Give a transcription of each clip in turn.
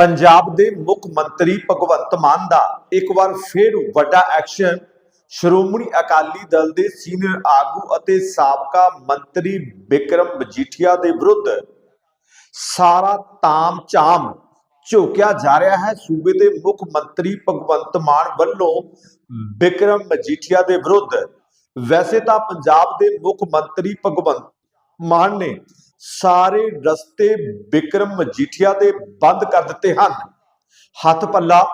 ਪੰਜਾਬ ਦੇ ਮੁੱਖ ਮੰਤਰੀ ਭਗਵੰਤ ਮਾਨ ਦਾ ਇੱਕ ਵਾਰ ਫਿਰ ਵੱਡਾ ਐਕਸ਼ਨ ਸ਼੍ਰੋਮਣੀ ਅਕਾਲੀ ਦਲ ਦੇ ਸੀਨੀਅਰ ਆਗੂ ਅਤੇ ਸਾਬਕਾ ਮੰਤਰੀ ਵਿਕਰਮ ਮਜੀਠੀਆ ਦੇ ਵਿਰੁੱਧ ਸਾਰਾ ਤਾਮ ਚਾਮ ਝੋਕਿਆ ਜਾ ਰਿਹਾ ਹੈ। ਸੂਬੇ ਦੇ ਮੁੱਖ ਮੰਤਰੀ ਭਗਵੰਤ ਮਾਨ ਵੱਲੋਂ ਵਿਕਰਮ ਮਜੀਠੀਆ ਦੇ ਵਿਰੁੱਧ ਵੈਸੇ ਤਾਂ ਪੰਜਾਬ ਦੇ ਮੁੱਖ ਮੰਤਰੀ ਭਗਵੰਤ ਮਾਨ ਨੇ ਸਾਰੇ ਰਸਤੇ ਵਿਕਰਮ ਮਜੀਠੀਆ ਦੇ ਬੰਦ ਕਰ ਦਿੱਤੇ ਹਨ। ਹੱਥ ਪੱਲਾ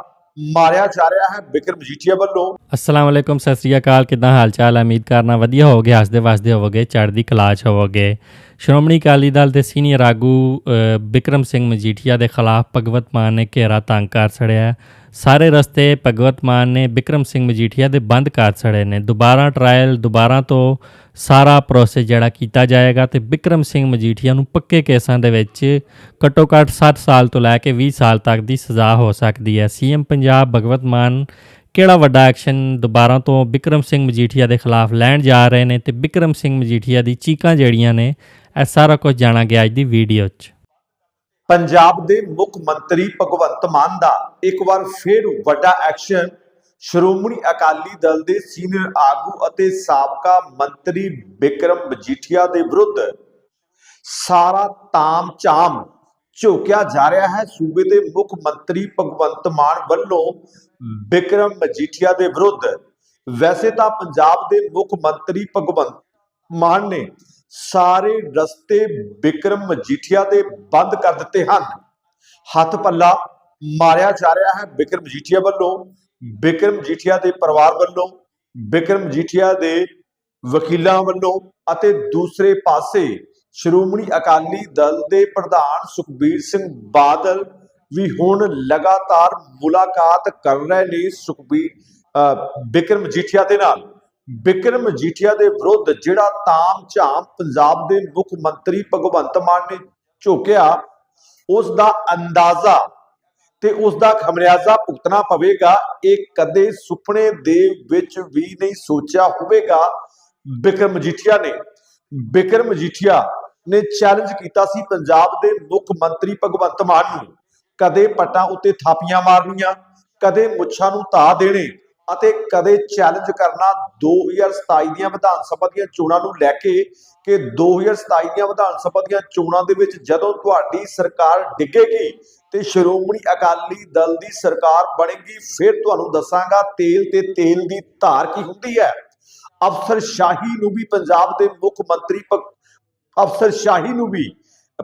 ਮਾਰਿਆ ਜਾ ਰਿਹਾ ਹੈ ਵਿਕਰਮ ਮਜੀਠੀਆ ਵੱਲੋਂ। ਅਸਲਾਮ ਵਾਲੇਕੁਮ ਸਤਿ ਸ੍ਰੀ ਅਕਾਲ। ਕਿਦਾਂ ਹਾਲ ਚਾਲ ਉਮੀਦ ਕਰਨਾ ਵਧੀਆ ਹੋਵੋਗੇ ਹੱਸਦੇ ਵਸਦੇ ਹੋਵੋਗੇ ਚੜ੍ਹਦੀ ਕਲਾ 'ਚ ਹੋਵੋਗੇ। ਸ਼੍ਰੋਮਣੀ ਅਕਾਲੀ ਦਲ ਦੇ ਸੀਨੀਅਰ ਆਗੂ ਅ, ਬਿਕਰਮ ਸਿੰਘ ਮਜੀਠੀਆ ਦੇ ਖਿਲਾਫ ਭਗਵਤ ਮਾਨ ਨੇ ਘੇਰਾ ਤੰਗ ਕਰ ਛੜਿਆ ਸਾਰੇ ਰਸਤੇ ਭਗਵਤ ਮਾਨ ਨੇ ਬਿਕਰਮ ਸਿੰਘ ਮਜੀਠੀਆ ਦੇ ਬੰਦ ਕਰ ਸੜੇ ਨੇ। ਦੁਬਾਰਾ ਟਰਾਇਲ ਦੁਬਾਰਾ ਤੋਂ ਸਾਰਾ ਪ੍ਰੋਸੈਸ ਜਿਹੜਾ ਕੀਤਾ ਜਾਏਗਾ ਤੇ ਬਿਕਰਮ ਸਿੰਘ ਮਜੀਠੀਆ ਨੂੰ ਪੱਕੇ ਕੇਸਾਂ ਦੇ ਵਿੱਚ ਘੱਟੋ ਘੱਟ 7 ਸਾਲ ਤੋਂ ਲੈ ਕੇ 20 ਸਾਲ ਤੱਕ ਦੀ ਸਜ਼ਾ ਹੋ ਸਕਦੀ ਹੈ। ਸੀਐਮ ਪੰਜਾਬ ਭਗਵਤ ਮਾਨ ਕਿਹੜਾ ਵੱਡਾ ਐਕਸ਼ਨ ਦੁਬਾਰਾ ਤੋਂ ਬਿਕਰਮ ਸਿੰਘ ਮਜੀਠੀਆ ਦੇ ਖਿਲਾਫ ਲੈਣ ਜਾ ਰਹੇ ਨੇ ਤੇ ਬਿਕਰਮ ਸਿੰਘ ਮਜੀਠੀਆ ਦੀ ਚੀਕਾਂ ਜਿਹੜੀਆਂ ਨੇ, ਇਹ ਸਾਰਾ ਕੁਝ ਜਾਣਾ ਗਿਆ ਅੱਜ ਦੀ ਵੀਡੀਓ 'ਚ। ਪੰਜਾਬ ਦੇ ਮੁੱਖ ਮੰਤਰੀ ਭਗਵੰਤ ਮਾਨ ਦਾ ਇੱਕ ਵਾਰ ਫਿਰ ਵੱਡਾ ਐਕਸ਼ਨ ਸ਼੍ਰੋਮਣੀ ਅਕਾਲੀ ਦਲ ਦੇ ਸੀਨੀਅਰ ਆਗੂ ਅਤੇ ਸਾਬਕਾ ਮੰਤਰੀ ਵਿਕਰਮ ਮਜੀਠੀਆ ਦੇ ਵਿਰੁੱਧ ਸਾਰਾ ਤਾਮ ਝਾਮ ਝੋਕਿਆ ਜਾ ਰਿਹਾ ਹੈ। ਸੂਬੇ ਦੇ ਮੁੱਖ ਮੰਤਰੀ ਭਗਵੰਤ ਮਾਨ ਵੱਲੋਂ ਵਿਕਰਮ ਮਜੀਠੀਆ ਦੇ ਵਿਰੁੱਧ ਵੈਸੇ ਤਾਂ ਪੰਜਾਬ ਦੇ ਮੁੱਖ ਮੰਤਰੀ ਭਗਵੰਤ ਮਾਨ ਨੇ ਸਾਰੇ ਰਸਤੇ ਵਿਕਰਮ ਮਜੀਠੀਆ ਦੇ ਬੰਦ ਕਰ ਦਿੱਤੇ ਹਨ। ਹੱਥ ਪੱਲਾ ਮਾਰਿਆ ਜਾ ਰਿਹਾ ਹੈ ਵਿਕਰਮ ਮਜੀਠੀਆ ਵੱਲੋਂ ਵਿਕਰਮ ਮਜੀਠੀਆ ਦੇ ਪਰਿਵਾਰ ਵੱਲੋਂ ਵਿਕਰਮ ਮਜੀਠੀਆ ਦੇ ਵਕੀਲਾਂ ਵੱਲੋਂ ਅਤੇ ਦੂਸਰੇ ਪਾਸੇ ਸ਼੍ਰੋਮਣੀ ਅਕਾਲੀ ਦਲ ਦੇ ਪ੍ਰਧਾਨ ਸੁਖਬੀਰ ਸਿੰਘ ਬਾਦਲ ਵੀ ਹੁਣ ਲਗਾਤਾਰ ਮੁਲਾਕਾਤ ਕਰ ਰਹੇ ਨੇ ਸੁਖਬੀਰ ਅਹ, ਵਿਕਰਮ ਮਜੀਠੀਆ ਦੇ ਨਾਲ। ਬਿਕਰਮ ਮਜੀਠੀਆ ਦੇ ਵਿਰੁੱਧ ਜਿਹੜਾ ਤਾਮ ਝਾਮ ਪੰਜਾਬ ਦੇ ਮੁੱਖ ਮੰਤਰੀ ਭਗਵੰਤ ਮਾਨ ਨੇ ਝੋਕਿਆ ਉਸ ਦਾ ਅੰਦਾਜ਼ਾ ਤੇ ਉਸ ਦਾ ਖਮਿਆਜ਼ਾ ਭੁਗਤਣਾ ਪਵੇਗਾ। ਇਹ ਕਦੇ ਸੁਪਨੇ ਦੇ ਵਿੱਚ ਵੀ ਨਹੀਂ ਸੋਚਿਆ ਹੋਵੇਗਾ। ਬਿਕਰਮ ਮਜੀਠੀਆ ਨੇ ਬਿਕਰਮ ਮਜੀਠੀਆ ਨੇ ਚੈਲੰਜ ਕੀਤਾ ਸੀ ਪੰਜਾਬ ਦੇ ਮੁੱਖ ਮੰਤਰੀ ਭਗਵੰਤ ਮਾਨ ਨੂੰ। ਕਦੇ ਪਟਾਂ ਉੱਤੇ ਥਾਪੀਆਂ ਮਾਰਨੀਆਂ, ਕਦੇ ਮੁੱਛਾਂ ਨੂੰ ਧਾ ਦੇਣੇ ਅਤੇ ਕਦੇ ਚੈਲੰਜ ਕਰਨਾ 2027 ਦੀਆਂ ਵਿਧਾਨ ਸਭਾ ਦੀਆਂ ਚੋਣਾਂ ਨੂੰ ਲੈ ਕੇ ਕਿ 2027 ਦੀਆਂ ਵਿਧਾਨ ਸਭਾ ਦੀਆਂ ਚੋਣਾਂ ਦੇ ਵਿੱਚ ਜਦੋਂ ਤੁਹਾਡੀ ਸਰਕਾਰ ਡਿੱਗੇਗੀ ਤੇ ਸ਼੍ਰੋਮਣੀ ਅਕਾਲੀ ਦਲ ਦੀ ਸਰਕਾਰ ਬਣੇਗੀ, ਫਿਰ ਤੁਹਾਨੂੰ ਦੱਸਾਂਗਾ ਤੇਲ ਤੇ ਤੇਲ ਦੀ ਧਾਰ ਕੀ ਹੁੰਦੀ ਹੈ। ਅਫਸਰ ਸ਼ਾਹੀ ਨੂੰ ਵੀ ਪੰਜਾਬ ਦੇ ਮੁੱਖ ਮੰਤਰੀ ਭਗ- ਅਫਸਰ ਸ਼ਾਹੀ ਨੂੰ ਵੀ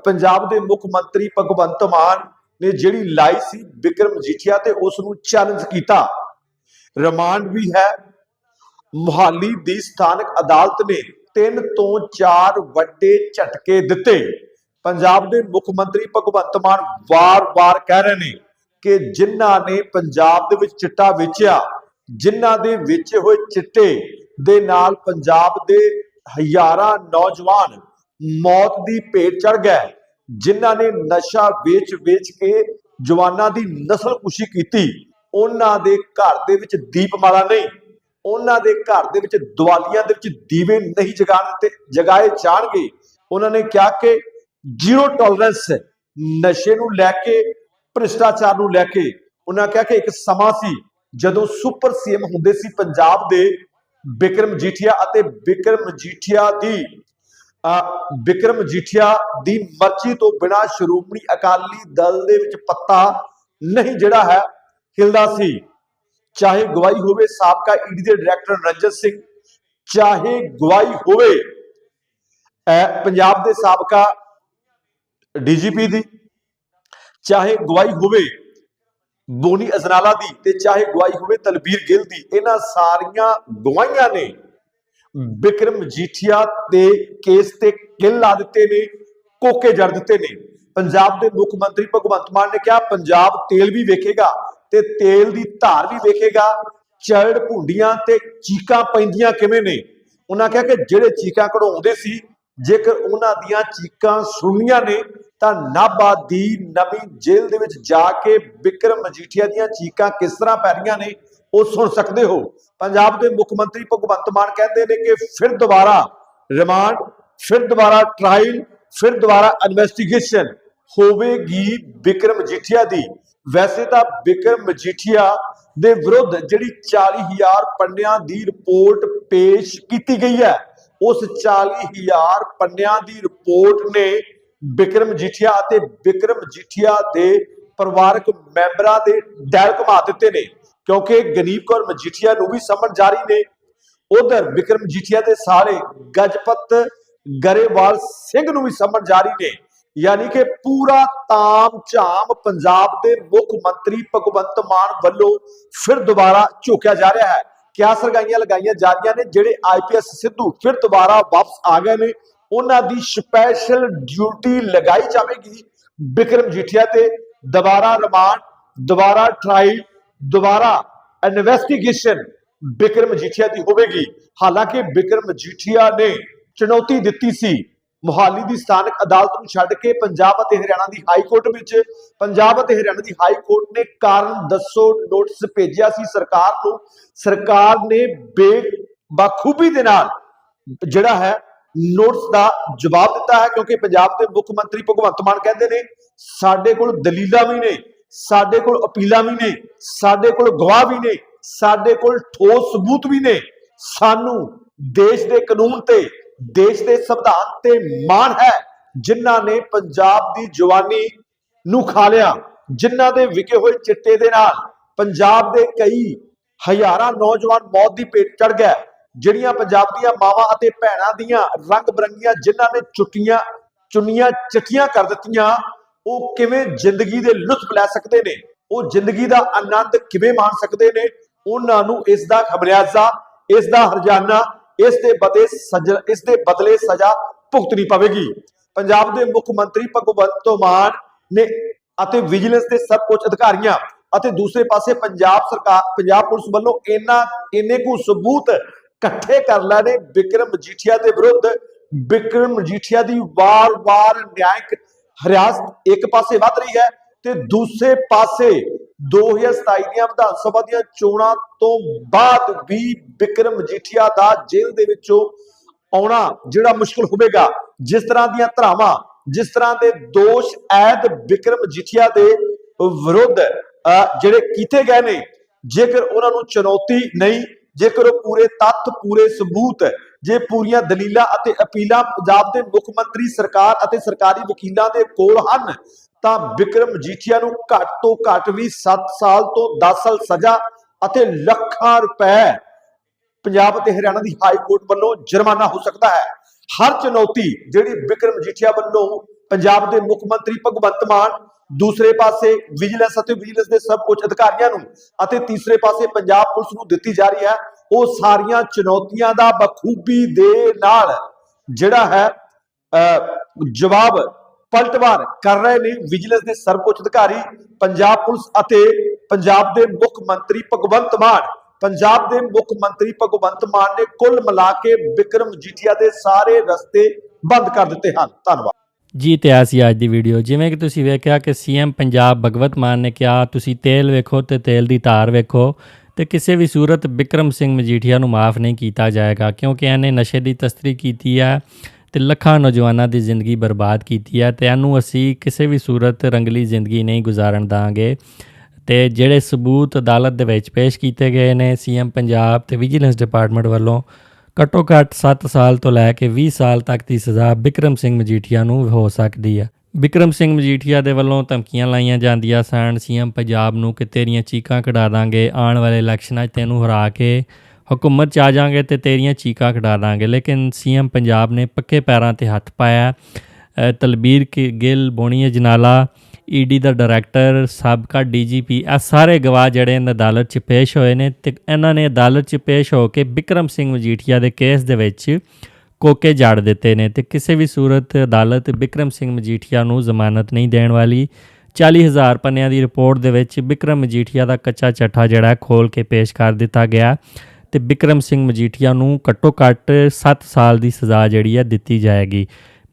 ਪੰਜਾਬ ਦੇ ਮੁੱਖ ਮੰਤਰੀ ਭਗਵੰਤ ਮਾਨ ਨੇ ਜਿਹੜੀ ਲਾਈ ਸੀ ਵਿਕਰਮ ਮਜੀਠੀਆ ਤੇ ਉਸ ਨੂੰ ਚੈਲੰਜ ਕੀਤਾ। ਰਿਮਾਂਡ ਵੀ ਹੈ। ਮੁਹਾਲੀ ਦੀ ਸਥਾਨਕ ਅਦਾਲਤ ਨੇ ਤਿੰਨ ਤੋਂ ਚਾਰ ਵੱਡੇ ਝਟਕੇ ਦਿੱਤੇ। ਪੰਜਾਬ ਦੇ ਮੁੱਖ ਮੰਤਰੀ ਭਗਵੰਤ ਮਾਨ ਵਾਰ-ਵਾਰ ਕਹਿ ਰਹੇ ਨੇ ਕਿ ਜਿਨ੍ਹਾਂ ਨੇ ਪੰਜਾਬ ਦੇ ਵਿੱਚ ਚਿੱਟਾ ਵੇਚਿਆ, ਜਿਨ੍ਹਾਂ ਦੇ ਵੇਚੇ ਹੋਏ ਚਿੱਟੇ ਦੇ ਨਾਲ ਪੰਜਾਬ ਦੇ ਹਜ਼ਾਰਾਂ ਨੌਜਵਾਨ ਮੌਤ ਦੀ ਭੇਟ ਚੜ ਗਏ, ਜਿਨ੍ਹਾਂ ਨੇ ਨਸ਼ਾ ਵੇਚ-ਵੇਚ ਕੇ ਜਵਾਨਾਂ ਦੀ ਨਸਲਕੁਸ਼ੀ ਕੀਤੀ। ਉਹਨਾਂ ਦੇ ਘਰ ਦੇ ਵਿੱਚ ਦੀਪਮਾਲਾ ਨਹੀਂ, ਉਹਨਾਂ ਦੇ ਘਰ ਦੇ ਵਿੱਚ ਦੀਵਾਲੀਆਂ ਦੇ ਵਿੱਚ ਦੀਵੇ ਨਹੀਂ ਜਗਾਣ ਦਿੱਤੇ, ਜਗਾਏ ਜਾਣਗੇ। ਉਹਨਾਂ ਨੇ ਕਿਹਾ ਕਿ ਜ਼ੀਰੋ ਟੋਲਰੈਂਸ ਨਸ਼ੇ ਨੂੰ ਲੈ ਕੇ, ਭ੍ਰਿਸ਼ਟਾਚਾਰ ਨੂੰ ਲੈ ਕੇ। ਉਹਨਾਂ ਕਿਹਾ ਕਿ ਇੱਕ ਸਮਾਂ ਸੀ ਜਦੋਂ ਸੁਪਰ ਸੀਐਮ ਹੁੰਦੇ ਸੀ ਪੰਜਾਬ ਦੇ ਬਿਕਰਮ ਜੀਠੀਆ ਅਤੇ ਬਿਕਰਮ ਜੀਠੀਆ ਦੀ, ਅਹ ਵਿਕਰਮ ਜੀਠੀਆ ਦੀ ਮਰਜ਼ੀ ਤੋਂ ਬਿਨਾ ਸ਼੍ਰੋਮਣੀ ਅਕਾਲੀ ਦਲ ਦੇ ਵਿੱਚ ਪੱਤਾ ਨਹੀਂ ਜਿਹੜਾ ਹੈ ਹਿਲਦਾ ਸੀ। ਚਾਹੇ ਗਵਾਹੀ ਹੋਵੇ ਸਾਬਕਾ ਈਡੀ ਦੇ ਡਾਇਰੈਕਟਰ ਰੰਜਨ ਸਿੰਘ, ਚਾਹੇ ਗਵਾਹੀ ਹੋਵੇ ਪੰਜਾਬ ਦੇ ਸਾਬਕਾ ਡੀਜੀਪੀ ਦੀ, ਚਾਹੇ ਗਵਾਹੀ ਹੋਵੇ ਬੋਨੀ ਅਜ਼ਨਾਲਾ ਦੀ ਤੇ ਚਾਹੇ ਗਵਾਹੀ ਹੋਵੇ ਤਲਬੀਰ ਗਿੱਲ ਦੀ, ਇਹਨਾਂ ਸਾਰੀਆਂ ਗਵਾਹੀਆਂ ਨੇ ਬਿਕਰਮ ਜੀਠੀਆ ਦੇ ਕੇਸ ਤੇ ਕਿਲ ਲਾ ਦਿੱਤੇ ਨੇ, ਕੋਕੇ ਜੜ ਦਿੱਤੇ ਨੇ। ਪੰਜਾਬ ਦੇ ਮੁੱਖ ਮੰਤਰੀ ਭਗਵੰਤ ਮਾਨ ਨੇ ਕਿਹਾ, ਪੰਜਾਬ ਤੇਲ ਵੀ ਵੇਖੇਗਾ। ਤੇ ਤੇਲ ਦੀ ਧਾਰ ਵੀ ਵੇਖੇਗਾ ਚੜ ਭੁੰਡੀਆਂ ਤੇ ਚੀਕਾਂ ਪੈਂਦੀਆਂ ਕਿਵੇਂ ਨੇ? ਉਹਨਾਂ ਕਿਹਾ ਕਿ ਜਿਹੜੇ ਚੀਕਾਂ ਕਢਾਉਂਦੇ ਸੀ, ਜੇਕਰ ਉਹਨਾਂ ਦੀਆਂ ਚੀਕਾਂ ਸੁਣੀਆਂ ਨੇ, ਤਾਂ ਨਾਭਾ ਦੀ ਨਵੀਂ ਜੇਲ੍ਹ ਦੇ ਵਿੱਚ ਜਾ ਕੇ ਵਿਕਰਮ ਮਜੀਠੀਆ ਦੀਆਂ ਚੀਕਾਂ ਕਿਸ ਤਰ੍ਹਾਂ ਪੈ ਰਹੀਆਂ ਨੇ, ਉਹ ਸੁਣ ਸਕਦੇ ਹੋ। ਪੰਜਾਬ ਦੇ ਮੁੱਖ ਮੰਤਰੀ ਭਗਵੰਤ ਮਾਨ ਕਹਿੰਦੇ ਨੇ ਕਿ ਫਿਰ ਦੁਬਾਰਾ ਰਿਮਾਂਡ, ਫਿਰ ਦੁਬਾਰਾ ਟ੍ਰਾਇਲ ਫਿਰ ਦੁਬਾਰਾ ਇਨਵੈਸਟੀਗੇਸ਼ਨ ਹੋਵੇਗੀ ਵਿਕਰਮ ਮਜੀਠੀਆ ਦੀ। ਵੈਸੇ ਤਾਂ ਬਿਕਰਮ ਮਜੀਠੀਆ ਦੇ ਵਿਰੁੱਧ ਜਿਹੜੀ 40000 ਪੰਨਿਆਂ ਦੀ ਰਿਪੋਰਟ ਪੇਸ਼ ਕੀਤੀ ਗਈ ਹੈ, ਉਸ 40000 ਪੰਨਿਆਂ ਦੀ ਰਿਪੋਰਟ ਨੇ ਬਿਕਰਮ ਮਜੀਠੀਆ ਅਤੇ ਬਿਕਰਮ ਮਜੀਠੀਆ ਦੇ ਪਰਿਵਾਰਕ ਮੈਂਬਰਾਂ ਦੇ ਡੈਲ ਘੁਮਾ ਦਿੱਤੇ ਨੇ, ਕਿਉਂਕਿ ਗਨੀਪ ਕੌਰ ਮਜੀਠੀਆ ਨੂੰ ਵੀ ਸਮਨ ਜਾਰੀ ਨੇ। ਉਧਰ ਬਿਕਰਮ ਜੀਠੀਆ ਦੇ ਸਾਰੇ ਗਜਪਤ ਗਰੇਵਾਲ ਸਿੰਘ ਨੂੰ ਵੀ ਸਮਨ ਜਾਰੀ ਨੇ। ਯਾਨੀ ਕਿ ਪੂਰਾ ਤਾਮ ਝਾਮ ਪੰਜਾਬ ਦੇ ਮੁੱਖ ਮੰਤਰੀ ਭਗਵੰਤ ਮਾਨ ਵੱਲੋਂ ਫਿਰ ਦੁਬਾਰਾ ਝੋਕਿਆ ਜਾ ਰਿਹਾ ਹੈ। ਕਿਆ ਸਰਗਾਈਆਂ ਲਗਾਈਆਂ ਜਾ ਰਹੀਆਂ ਨੇ, ਜਿਹੜੇ ਆਈਪੀਐਸ ਸਿੱਧੂ ਫਿਰ ਦੁਬਾਰਾ ਵਾਪਸ ਆ ਗਏ ਨੇ। ਉਹਨਾਂ ਦੀ ਸਪੈਸ਼ਲ ਡਿਊਟੀ ਲਗਾਈ ਜਾਵੇਗੀ ਬਿਕਰਮ ਜੀਠੀਆ ਤੇ। ਦੁਬਾਰਾ ਰਿਮਾਂਡ, ਦੁਬਾਰਾ ਟ੍ਰਾਇਲ ਦੁਬਾਰਾ ਇਨਵੈਸਟੀਗੇਸ਼ਨ ਬਿਕਰਮ ਜੀਠੀਆ ਦੀ ਹੋਵੇਗੀ। ਹਾਲਾਂਕਿ ਬਿਕਰਮ ਜੀਠੀਆ ਨੇ ਚੁਣੌਤੀ ਦਿੱਤੀ ਸੀ ਮੁਹਾਲੀ ਦੀ ਸਥਾਨਕ ਅਦਾਲਤ ਨੂੰ ਛੱਡ ਕੇ ਪੰਜਾਬ ਅਤੇ ਹਰਿਆਣਾ ਦੀ ਹਾਈ ਕੋਰਟ ਵਿੱਚ, ਪੰਜਾਬ ਅਤੇ ਹਰਿਆਣਾ ਦੀ ਹਾਈ ਕੋਰਟ ਨੇ ਕਾਰਨ ਦੱਸੋ ਨੋਟਿਸ ਭੇਜਿਆ ਸੀ ਸਰਕਾਰ ਨੂੰ। ਸਰਕਾਰ ਨੇ ਬੇਬਖੂਬੀ ਦੇ ਨਾਲ ਜਿਹੜਾ ਹੈ ਨੋਟਿਸ ਦਾ ਜਵਾਬ ਦਿੱਤਾ ਹੈ, ਕਿਉਂਕਿ ਪੰਜਾਬ ਦੇ ਮੁੱਖ ਮੰਤਰੀ ਭਗਵੰਤ ਮਾਨ ਕਹਿੰਦੇ ਨੇ, ਸਾਡੇ ਕੋਲ ਦਲੀਲਾਂ ਵੀ ਨੇ, ਸਾਡੇ ਕੋਲ ਅਪੀਲਾਂ ਵੀ ਨੇ, ਸਾਡੇ ਕੋਲ ਗਵਾਹ ਵੀ ਨੇ, ਸਾਡੇ ਕੋਲ ਠੋਸ ਸਬੂਤ ਵੀ ਨੇ। ਸਾਨੂੰ ਦੇਸ਼ ਦੇ ਕਾਨੂੰਨ ਤੇ ਦੇਸ਼ ਦੇ ਸੰਵਿਧਾਨ ਤੇ ਮਾਣ ਹੈ, ਜਿਨ੍ਹਾਂ ਨੇ ਪੰਜਾਬ ਦੀ ਜਵਾਨੀ ਨੂੰ ਖਾ ਲਿਆ, ਜਿਨ੍ਹਾਂ ਦੇ ਵਿਕੇ ਹੋਏ ਚਿੱਟੇ ਦੇ ਨਾਲ ਪੰਜਾਬ ਦੇ ਕਈ ਹਜ਼ਾਰਾਂ ਨੌਜਵਾਨ ਮੌਤ ਦੀ ਭੇਟ ਚੜ ਗਏ ਜਿਹੜੀਆਂ ਪੰਜਾਬ ਦੀਆਂ ਮਾਵਾਂ ਅਤੇ ਭੈਣਾਂ ਦੀਆਂ ਰੰਗ ਬਰੰਗੀਆਂ ਜਿਨ੍ਹਾਂ ਨੇ ਚੁੱਟੀਆਂ, ਚੁੰਨੀਆਂ ਚਿੱਠੀਆਂ ਕਰ ਦਿੱਤੀਆਂ, ਉਹ ਕਿਵੇਂ ਜ਼ਿੰਦਗੀ ਦੇ ਲੁਤਫ ਲੈ ਸਕਦੇ ਨੇ? ਉਹ ਜ਼ਿੰਦਗੀ ਦਾ ਆਨੰਦ ਕਿਵੇਂ ਮਾਣ ਸਕਦੇ ਨੇ? ਉਹਨਾਂ ਨੂੰ ਇਸ ਦਾ ਖਮਿਆਜ਼ਾ ਇਸ ਦਾ ਹਰਜਾਨਾ ਇਸ ਦੇ ਬਦਲੇ ਸਜ਼ਾ ਇਸ ਦੇ ਬਦਲੇ ਸਜ਼ਾ ਭੁਗਤਣੀ ਪਵੇਗੀ। ਪੰਜਾਬ ਦੇ ਮੁੱਖ ਮੰਤਰੀ ਭਗਵੰਤ ਮਾਨ ਨੇ ਅਤੇ ਵਿਜੀਲੈਂਸ ਦੇ ਸਭ ਕੁਝ ਅਧਿਕਾਰੀਆਂ ਅਤੇ ਦੂਸਰੇ ਪਾਸੇ ਪੰਜਾਬ ਸਰਕਾਰ, ਪੰਜਾਬ ਪੁਲਿਸ ਵੱਲੋਂ ਇਹਨਾਂ, ਇੰਨੇ ਕੁ ਸਬੂਤ ਇਕੱਠੇ ਕਰ ਲਏ ਨੇ ਵਿਕਰਮ ਮਜੀਠੀਆ ਦੇ ਵਿਰੁੱਧ। ਵਿਕਰਮ ਮਜੀਠੀਆ ਦੀ ਵਾਰ-ਵਾਰ ਨਿਆਇਕ ਹਰਿਆਸਤ ਇੱਕ ਪਾਸੇ ਵੱਧ ਰਹੀ ਹੈ ਤੇ ਦੂਸਰੇ ਪਾਸੇ 2027 ਦੀਆਂ ਵਿਧਾਨ ਸਭਾ ਦੀਆਂ ਚੋਣਾਂ ਤੋਂ ਬਾਅਦ ਵੀ ਵਿਕਰਮ ਮਜੀਠੀਆ ਦਾ ਜੇਲ੍ਹ ਦੇ ਵਿੱਚੋਂ ਆਉਣਾ ਜਿਹੜਾ ਮੁਸ਼ਕਲ ਹੋਵੇਗਾ। ਜਿਸ ਤਰ੍ਹਾਂ ਦੀਆਂ ਧਰਾਵਾਂ ਜਿਸ ਤਰ੍ਹਾਂ ਦੇ ਦੋਸ਼ ਐਦ ਵਿਕਰਮ ਮਜੀਠੀਆ ਦੇ ਵਿਰੁੱਧ ਅਹ, ਜਿਹੜੇ ਕੀਤੇ ਗਏ ਨੇ ਜੇਕਰ ਉਹਨਾਂ ਨੂੰ ਚੁਣੌਤੀ ਨਹੀਂ ਜੇਕਰ ਉਹ ਪੂਰੇ ਤੱਥ ਪੂਰੇ ਸਬੂਤ ਜੇ ਪੂਰੀਆਂ ਦਲੀਲਾਂ ਅਤੇ ਅਪੀਲਾਂ ਪੰਜਾਬ ਦੇ ਮੁੱਖ ਮੰਤਰੀ ਸਰਕਾਰ ਅਤੇ ਸਰਕਾਰੀ ਵਕੀਲਾਂ ਦੇ ਕੋਲ ਹਨ ਤਾਂ ਵਿਕਰਮ ਮਜੀਠੀਆ ਨੂੰ ਘੱਟ ਤੋਂ ਘੱਟ ਵੀ 7 ਸਾਲ ਤੋਂ 10 ਸਾਲ ਸਜ਼ਾ ਅਤੇ ਲੱਖਾਂ ਰੁਪਏ ਪੰਜਾਬ ਅਤੇ ਹਰਿਆਣਾ ਦੀ ਹਾਈ ਕੋਰਟ ਵੱਲੋਂ ਜੁਰਮਾਨਾ ਹੋ ਸਕਦਾ ਹੈ। ਹਰ ਚੁਣੌਤੀ ਜਿਹੜੀ ਵਿਕਰਮ ਮਜੀਠੀਆ ਵੱਲੋਂ ਪੰਜਾਬ ਦੇ ਮੁੱਖ ਮੰਤਰੀ ਭਗਵੰਤ ਮਾਨ ਦੂਸਰੇ ਪਾਸੇ ਵਿਜੀਲੈਂਸ ਅਤੇ ਵਿਜੀਲੈਂਸ ਦੇ ਸਭ ਕੁਝ ਅਧਿਕਾਰੀਆਂ ਨੂੰ ਅਤੇ ਤੀਸਰੇ ਪਾਸੇ ਪੰਜਾਬ ਪੁਲਿਸ ਨੂੰ ਦਿੱਤੀ ਜਾ ਰਹੀ ਹੈ ਉਹ ਸਾਰੀਆਂ ਚੁਣੌਤੀਆਂ ਦਾ ਬਖੂਬੀ ਦੇ ਨਾਲ ਜਿਹੜਾ ਹੈ ਅਹ, ਜਵਾਬ ਪਲਟਵਾਰ ਕਰ ਰਹੇ ਨੇ। ਵਿਜੀਲੈਂਸ ਦੇ ਸਰਵਉੱਚ ਅਧਿਕਾਰੀ, ਪੰਜਾਬ ਪੁਲਿਸ ਅਤੇ ਪੰਜਾਬ ਦੇ ਮੁੱਖ ਮੰਤਰੀ ਭਗਵੰਤ ਮਾਨ, ਪੰਜਾਬ ਦੇ ਮੁੱਖ ਮੰਤਰੀ ਭਗਵੰਤ ਮਾਨ ਨੇ ਕੁੱਲ ਮਿਲਾ ਕੇ ਵਿਕਰਮ ਜੀਠੀਆ ਦੇ ਸਾਰੇ ਰਸਤੇ ਬੰਦ ਕਰ ਦਿੱਤੇ ਹਨ। ਧੰਨਵਾਦ। ਜੀ, ਤੇ ਆ ਸੀ ਅੱਜ ਦੀ ਵੀਡੀਓ। ਜਿਵੇਂ ਕਿ ਤੁਸੀਂ ਵੇਖਿਆ ਕਿ ਸੀਐਮ ਪੰਜਾਬ ਭਗਵਤ ਮਾਨ ਨੇ ਕਿਹਾ, ਤੁਸੀਂ ਤੇਲ ਵੇਖੋ ਤੇ ਤੇਲ ਦੀ ਧਾਰ ਵੇਖੋ ਤੇ ਕਿਸੇ ਵੀ ਸੂਰਤ ਬਿਕਰਮ ਸਿੰਘ ਮਜੀਠੀਆ ਨੂੰ ਮਾਫ ਨਹੀਂ ਕੀਤਾ ਜਾਏਗਾ, ਕਿਉਂਕਿ ਇਹਨੇ ਨਸ਼ੇ ਦੀ ਤਸਤਰੀ ਕੀਤੀ ਹੈ। ਤੇ ਲੱਖਾਂ ਨੌਜਵਾਨਾਂ ਦੀ ਜ਼ਿੰਦਗੀ ਬਰਬਾਦ ਕੀਤੀ ਹੈ ਤੇ ਇਹਨੂੰ ਅਸੀਂ ਕਿਸੇ ਵੀ ਸੂਰਤ ਰੰਗਲੀ ਜ਼ਿੰਦਗੀ ਨਹੀਂ ਗੁਜ਼ਾਰਨ ਦਾਂਗੇ। ਤੇ ਜਿਹੜੇ ਸਬੂਤ ਅਦਾਲਤ ਦੇ ਵਿੱਚ ਪੇਸ਼ ਕੀਤੇ ਗਏ ਨੇ, ਸੀਐਮ ਪੰਜਾਬ ਤੇ ਵਿਜੀਲੈਂਸ ਡਿਪਾਰਟਮੈਂਟ ਵੱਲੋਂ ਘੱਟੋ ਘੱਟ 7 ਸਾਲ ਤੋਂ ਲੈ ਕੇ 20 ਸਾਲ ਤੱਕ ਦੀ ਸਜ਼ਾ ਬਿਕਰਮ ਸਿੰਘ ਮਜੀਠੀਆ ਨੂੰ ਹੋ ਸਕਦੀ ਹੈ। ਬਿਕਰਮ ਸਿੰਘ ਮਜੀਠੀਆ ਦੇ ਵੱਲੋਂ ਧਮਕੀਆਂ ਲਾਈਆਂ ਜਾਂਦੀਆਂ ਸਨ, ਸੀਐਮ ਪੰਜਾਬ ਨੂੰ ਕਿ ਤੇਰੀਆਂ ਚੀਕਾਂ ਕਢਾ ਦਾਂਗੇ, ਆਉਣ ਵਾਲੇ ਇਲੈਕਸ਼ਨਾਂ 'ਚ ਤੈਨੂੰ ਹਰਾ ਕੇ ਹਕੂਮਤ 'ਚ ਆ ਜਾਾਂਗੇ ਤੇ ਤੇਰੀਆਂ ਚੀਕਾਂ ਕਢਾ ਦਾਂਗੇ। ਲੇਕਿਨ ਸੀਐਮ ਪੰਜਾਬ ਨੇ ਪੱਕੇ ਪੈਰਾਂ ਤੇ ਹੱਥ ਪਾਇਆ। ਤਲਬੀਰ ਕੀ ਗਿੱਲ ਬੋਣੀਆ ਜਨਾਲਾ ਈਡੀ ਦਾ ਡਾਇਰੈਕਟਰ, ਸਾਬਕਾ ਡੀਜੀਪੀ ਇਹ ਸਾਰੇ ਗਵਾਹ ਜਿਹੜੇ ਨੇ ਅਦਾਲਤ 'ਚ ਪੇਸ਼ ਹੋਏ ਨੇ ਤੇ ਇਹਨਾਂ ਨੇ ਅਦਾਲਤ 'ਚ ਪੇਸ਼ ਹੋ ਕੇ ਬਿਕਰਮ ਸਿੰਘ ਮਜੀਠੀਆ ਦੇ ਕੇਸ ਦੇ ਵਿੱਚ ਕੋਕੇ ਜਾੜ ਦਿੱਤੇ ਨੇ ਤੇ ਕਿਸੇ ਵੀ ਸੂਰਤ ਅਦਾਲਤ ਬਿਕਰਮ ਸਿੰਘ ਮਜੀਠੀਆ ਨੂੰ ਜ਼ਮਾਨਤ ਨਹੀਂ ਦੇਣ ਵਾਲੀ। 40000 ਪੰਨਿਆਂ ਦੀ ਰਿਪੋਰਟ ਦੇ ਵਿੱਚ ਬਿਕਰਮ ਮਜੀਠੀਆ ਦਾ ਕੱਚਾ ਚੱਠਾ ਜਿਹੜਾ ਹੈ ਖੋਲ ਕੇ ਪੇਸ਼ ਕਰ ਦਿੱਤਾ ਗਿਆ। ਤੇ ਬਿਕਰਮ ਸਿੰਘ ਮਜੀਠੀਆ ਨੂੰ ਘੱਟੋ ਘੱਟ 7 ਸਾਲ ਦੀ ਸਜ਼ਾ ਜਿਹੜੀ ਹੈ ਦਿੱਤੀ ਜਾਏਗੀ।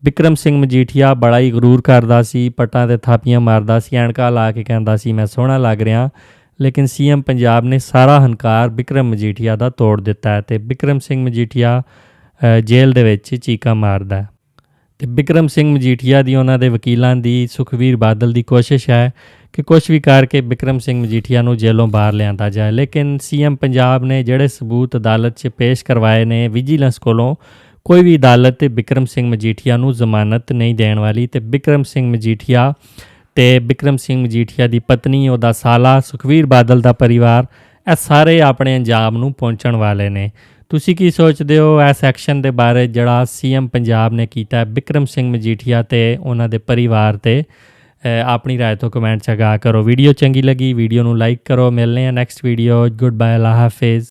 ਬਿਕਰਮ ਸਿੰਘ ਮਜੀਠੀਆ ਬੜਾ ਹੀ ਗਰੂਰ ਕਰਦਾ ਸੀ, ਪਟਾਂ ਤੇ ਥਾਪੀਆਂ ਮਾਰਦਾ ਸੀ, ਐਨਕਾ ਲਾ ਕੇ ਕਹਿੰਦਾ ਸੀ, ਮੈਂ ਸੋਹਣਾ ਲੱਗ ਰਿਹਾ ਲੇਕਿਨ ਸੀਐਮ ਪੰਜਾਬ ਨੇ ਸਾਰਾ ਹੰਕਾਰ ਬਿਕਰਮ ਮਜੀਠੀਆ ਦਾ ਤੋੜ ਦਿੱਤਾ ਹੈ ਤੇ ਬਿਕਰਮ ਸਿੰਘ ਮਜੀਠੀਆ ਜੇਲ੍ਹ ਦੇ ਵਿੱਚ ਚੀਕਾ ਮਾਰਦਾ ਤੇ ਬਿਕਰਮ ਸਿੰਘ ਮਜੀਠੀਆ ਦੀ ਉਹਨਾਂ ਦੇ ਵਕੀਲਾਂ ਦੀ ਸੁਖਵੀਰ ਬਾਦਲ ਦੀ ਕੋਸ਼ਿਸ਼ ਹੈ ਕਿ ਕਿ ਕੁਝ ਵੀ ਕਰਕੇ ਬਿਕਰਮ ਸਿੰਘ ਮਜੀਠੀਆ ਨੂੰ ਜੇਲੋਂ ਬਾਹਰ ਲਿਆਂਦਾ ਜਾਏ। ਲੇਕਿਨ ਸੀਐਮ ਪੰਜਾਬ ਨੇ ਜਿਹੜੇ ਸਬੂਤ ਅਦਾਲਤ 'ਚ ਪੇਸ਼ ਕਰਵਾਏ ਨੇ, ਵਿਜੀਲੈਂਸ ਕੋਲੋਂ ਕੋਈ ਵੀ ਅਦਾਲਤ ਤੇ ਬਿਕਰਮ ਸਿੰਘ ਮਜੀਠੀਆ ਨੂੰ ਜ਼ਮਾਨਤ ਨਹੀਂ ਦੇਣ ਵਾਲੀ ਤੇ ਬਿਕਰਮ ਸਿੰਘ ਮਜੀਠੀਆ ਤੇ ਬਿਕਰਮ ਸਿੰਘ ਮਜੀਠੀਆ ਦੀ ਪਤਨੀ, ਉਹਦਾ ਸਾਲਾ ਸੁਖਵੀਰ ਬਾਦਲ ਦਾ ਪਰਿਵਾਰ, ਇਹ ਸਾਰੇ ਆਪਣੇ ਅੰਜਾਮ ਨੂੰ ਪਹੁੰਚਣ ਵਾਲੇ ਨੇ। ਤੁਸੀਂ ਕੀ ਸੋਚਦੇ ਹੋ ਇਸ ਐਕਸ਼ਨ ਦੇ ਬਾਰੇ ਜਿਹੜਾ ਸੀਐਮ ਪੰਜਾਬ ਨੇ ਕੀਤਾ ਬਿਕਰਮ ਸਿੰਘ ਮਜੀਠੀਆ ਤੇ ਉਹਨਾਂ ਦੇ ਪਰਿਵਾਰ ਤੇ ਆਪਣੀ ਰਾਏ ਤੋਂ ਕਮੈਂਟ ਚ ਕਰੋ। ਵੀਡੀਓ ਚੰਗੀ ਲੱਗੀ, ਵੀਡੀਓ ਨੂੰ ਲਾਈਕ ਕਰੋ। ਮਿਲਨੇ ਆ ਨੈਕਸਟ ਵੀਡੀਓ ਗੁੱਡ ਬਾਏ ਅੱਲਾ ਹਾਫਿਜ਼